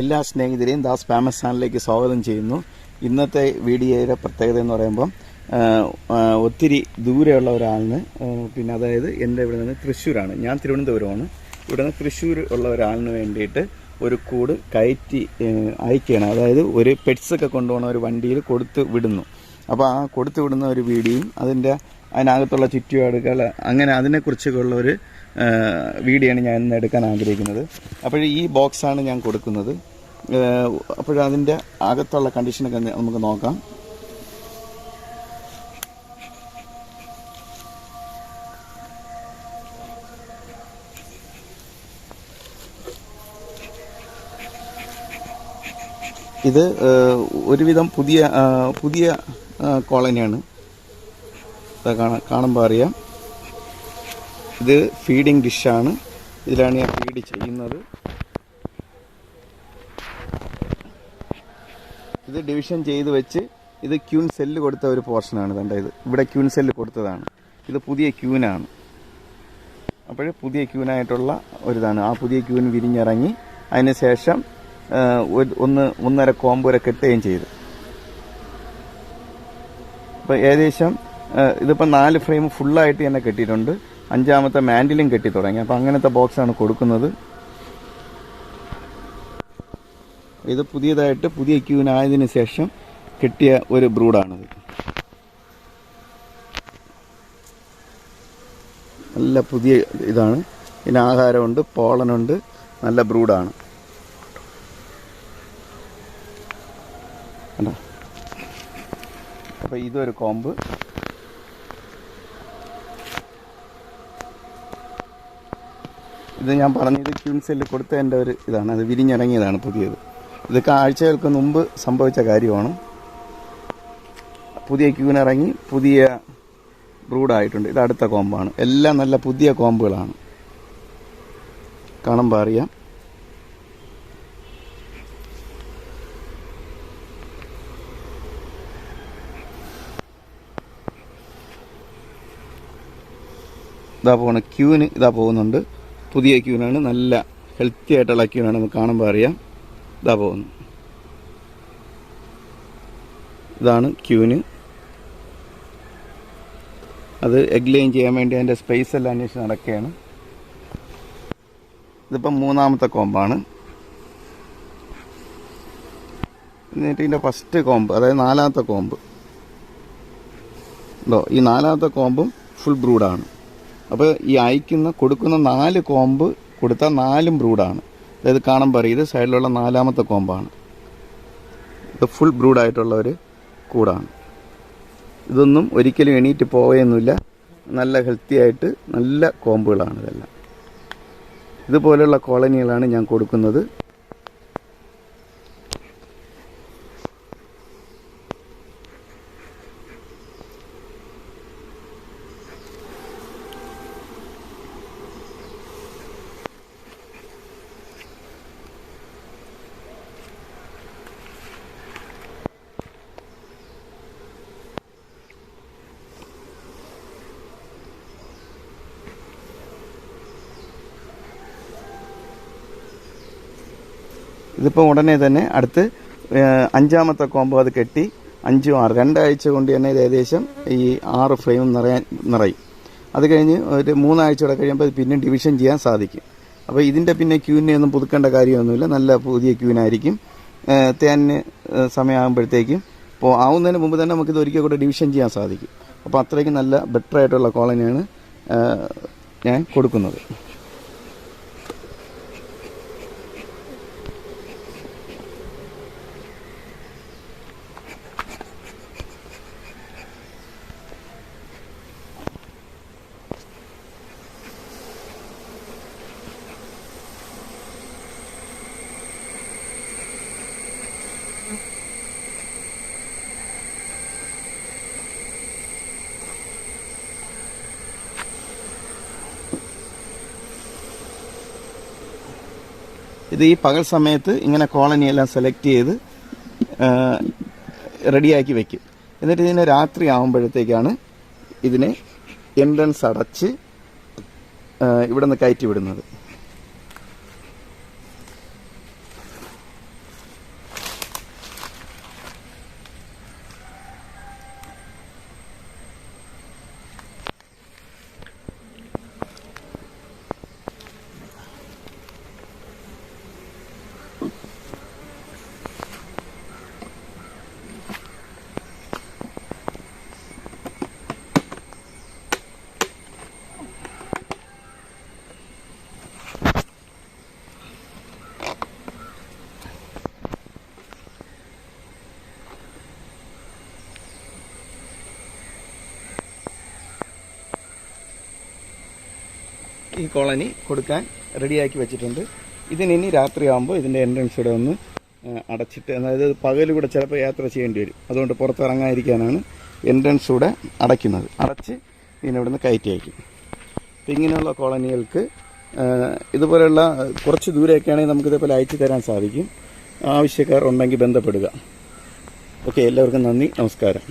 എല്ലാ സ്നേഹിതരെയും ദാസ് ഫാമസ് ചാനലിലേക്ക് സ്വാഗതം ചെയ്യുന്നു. ഇന്നത്തെ വീഡിയോയുടെ പ്രത്യേകത എന്ന് പറയുമ്പം ഒത്തിരി ദൂരെയുള്ള ഒരാളിന് പിന്നെ അതായത് എന്റെ ഇവിടെ നിന്ന് തൃശ്ശൂരാണ്. ഞാൻ തിരുവനന്തപുരമാണ്. ഇവിടെ നിന്ന് തൃശ്ശൂർ ഉള്ള ഒരാളിന് വേണ്ടിയിട്ട് ഒരു കൂട് കയറ്റി അയക്കുകയാണ്. അതായത് ഒരു പെറ്റ്സൊക്കെ കൊണ്ടുപോകുന്ന ഒരു വണ്ടിയിൽ കൊടുത്ത് വിടുന്നു. അപ്പോൾ ആ കൊടുത്തു വിടുന്ന ഒരു വീഡിയോയും അതിന്റെ അതിനകത്തുള്ള ചുറ്റുപാടുകൾ അങ്ങനെ അതിനെക്കുറിച്ചൊക്കെയുള്ള ഒരു വീഡിയോ ആണ് ഞാൻ ഇന്ന് എടുക്കാൻ ആഗ്രഹിക്കുന്നത്. അപ്പോൾ ഈ ബോക്സാണ് ഞാൻ കൊടുക്കുന്നത്. അപ്പോഴതിന്റെ അകത്തുള്ള കണ്ടീഷനൊക്കെ നമുക്ക് നോക്കാം. ഇത് ഒരുവിധം പുതിയ പുതിയ കോളനിയാണ്. കാണുമ്പോൾ അറിയാം. ഇത് ഫീഡിങ് ഡിഷാണ് ഇതിലാണ് ഞാൻ ഫീഡ് ചെയ്യുന്നത്. ഇത് ഡിവിഷൻ ചെയ്ത് വെച്ച് ഇത് ക്യൂൻ സെല്ല് കൊടുത്ത ഒരു പോർഷനാണ് കണ്ട ഇത്. ഇവിടെ ക്യൂൻ സെല്ല് കൊടുത്തതാണ്. ഇത് പുതിയ ക്യൂനാണ് അപ്പോൾ പുതിയ ക്യൂനായിട്ടുള്ള ഒരിതാണ്. ആ പുതിയ ക്യൂൻ വിരിഞ്ഞിറങ്ങി അതിന് ശേഷം ഒന്ന് ഒന്നര കോമ്പ് വരെ കെട്ടുകയും ചെയ്തു. അപ്പോൾ ഏകദേശം ഇതിപ്പോൾ നാല് ഫ്രെയിം ഫുള്ളായിട്ട് തന്നെ കെട്ടിയിട്ടുണ്ട്. അഞ്ചാമത്തെ മാൻഡിലും കെട്ടി തുടങ്ങി. അപ്പോൾ അങ്ങനത്തെ ബോക്സാണ് കൊടുക്കുന്നത്. ഇത് പുതിയതായിട്ട് പുതിയ ക്യൂവിനായതിനു ശേഷം കിട്ടിയ ഒരു ബ്രൂഡാണിത്. നല്ല പുതിയ ഇതാണ്. ഇതിന് ആഹാരമുണ്ട് പോളനുണ്ട് നല്ല ബ്രൂഡാണ്. അപ്പോൾ ഇതൊരു കോമ്പ്. ഇത് ഞാൻ പറഞ്ഞത് ക്യൂൻസിൽ കൊടുത്ത എന്റെ ഒരു ഇതാണ്. അത് വിരിഞ്ഞിറങ്ങിയതാണ് പുതിയത്. ഇത് ആഴ്ചകൾക്ക് മുമ്പ് സംഭവിച്ച കാര്യമാണ്. പുതിയ ക്യൂനിറങ്ങി പുതിയ ബ്രൂഡായിട്ടുണ്ട് ഇത് അടുത്ത കോമ്പാണ്. എല്ലാം നല്ല പുതിയ കോമ്പുകളാണ്. കാണുമ്പോൾ അറിയാം. ഇതാ പോകണം ക്യൂന് ഇതാ പോകുന്നുണ്ട്. പുതിയ ക്യൂനാണ് നല്ല ഹെൽത്തി ആയിട്ടുള്ള ക്യൂനാണ് നമുക്ക് കാണുമ്പോൾ അറിയാം. ഇതാ പോകുന്നു. ഇതാണ് ക്യൂന്. അത് എഗ് ലൈൻ ചെയ്യാൻ വേണ്ടി അതിന്റെ സ്പേസ് എല്ലാം അന്വേഷിച്ച് നടക്കുകയാണ്. ഇതിപ്പം മൂന്നാമത്തെ കോമ്പാണ്. എന്നിട്ട് ഇതിന്റെ ഫസ്റ്റ് കോമ്പ് അതായത് നാലാമത്തെ കോമ്പ് ഈ നാലാമത്തെ കോമ്പും ഫുൾ ബ്രൂഡാണ് അപ്പോൾ ഈ അയക്കുന്ന കൊടുക്കുന്ന നാല് കോമ്പ് കൊടുത്താൽ നാലും ബ്രൂഡാണ്. അതായത് കാണാൻ പറയും ഇത് സൈഡിലുള്ള നാലാമത്തെ കോമ്പാണ്. ഇത് ഫുൾ ബ്രൂഡായിട്ടുള്ള ഒരു കൂടാണ്. ഇതൊന്നും ഒരിക്കലും എണീറ്റ് പോവുകയൊന്നുമില്ല നല്ല ഹെൽത്തി ആയിട്ട് നല്ല കോമ്പുകളാണ് ഇതെല്ലാം. ഇതുപോലെയുള്ള കോളനികളാണ് ഞാൻ കൊടുക്കുന്നത്. ഇതിപ്പോൾ ഉടനെ തന്നെ അടുത്ത് അഞ്ചാമത്തെ കോമ്പോ അത് കെട്ടി അഞ്ചും ആറ്. രണ്ടാഴ്ച കൊണ്ട് തന്നെ ഇത് ഏകദേശം ഈ ആറ് ഫ്രെയിം നിറയാൻ നിറയും. അത് കഴിഞ്ഞ് ഒരു മൂന്നാഴ്ച കൂടെ കഴിയുമ്പോൾ ഇത് പിന്നെ ഡിവിഷൻ ചെയ്യാൻ സാധിക്കും. അപ്പോൾ ഇതിന്റെ പിന്നെ ക്യൂവിനെ ഒന്നും പുതുക്കേണ്ട കാര്യമൊന്നുമില്ല. നല്ല പുതിയ ക്യൂവിനായിരിക്കും തേനിന് സമയമാകുമ്പോഴത്തേക്കും അപ്പോൾ ആവുന്നതിന് മുമ്പ് തന്നെ നമുക്കിത് ഒരിക്കൽ കൂടെ ഡിവിഷൻ ചെയ്യാൻ സാധിക്കും. അപ്പോൾ അത്രയ്ക്ക് നല്ല ബെറ്റർ ആയിട്ടുള്ള കോളനിയാണ് ഞാൻ കൊടുക്കുന്നത്. ഇത് ഈ പകൽ സമയത്ത് ഇങ്ങനെ കോളനി എല്ലാം സെലക്ട് ചെയ്ത് റെഡിയാക്കി വെക്കും. എന്നിട്ട് ഇതിനെ രാത്രി ആകുമ്പോഴത്തേക്കാണ് ഇതിനെ എൻട്രൻസ് അടച്ച് ഇവിടെ നിന്ന് കയറ്റി വിടുന്നത്. ഈ കോളനി കൊടുക്കാൻ റെഡിയാക്കി വെച്ചിട്ടുണ്ട്. ഇതിനി രാത്രിയാകുമ്പോൾ ഇതിന്റെ എൻട്രൻസ് ഇവിടെ ഒന്ന് അടച്ചിട്ട് അതായത് പകൽ കൂടെ ചിലപ്പോൾ യാത്ര ചെയ്യേണ്ടി വരും. അതുകൊണ്ട് പുറത്തിറങ്ങാതിരിക്കാനാണ് എൻട്രൻസ് ഇവിടെ അടയ്ക്കുന്നത്. അടച്ച് ഇതിനെ ഇവിടുന്ന് കയറ്റി അയക്കും അപ്പം ഇങ്ങനെയുള്ള കോളനികൾക്ക് ഇതുപോലെയുള്ള കുറച്ച് ദൂരെയൊക്കെ ആണെങ്കിൽ നമുക്ക് ഇതേപോലെ അയച്ചു തരാൻ സാധിക്കും. ആവശ്യക്കാർ ഉണ്ടെങ്കിൽ ബന്ധപ്പെടുക. ഓക്കെ എല്ലാവർക്കും നന്ദി നമസ്കാരം.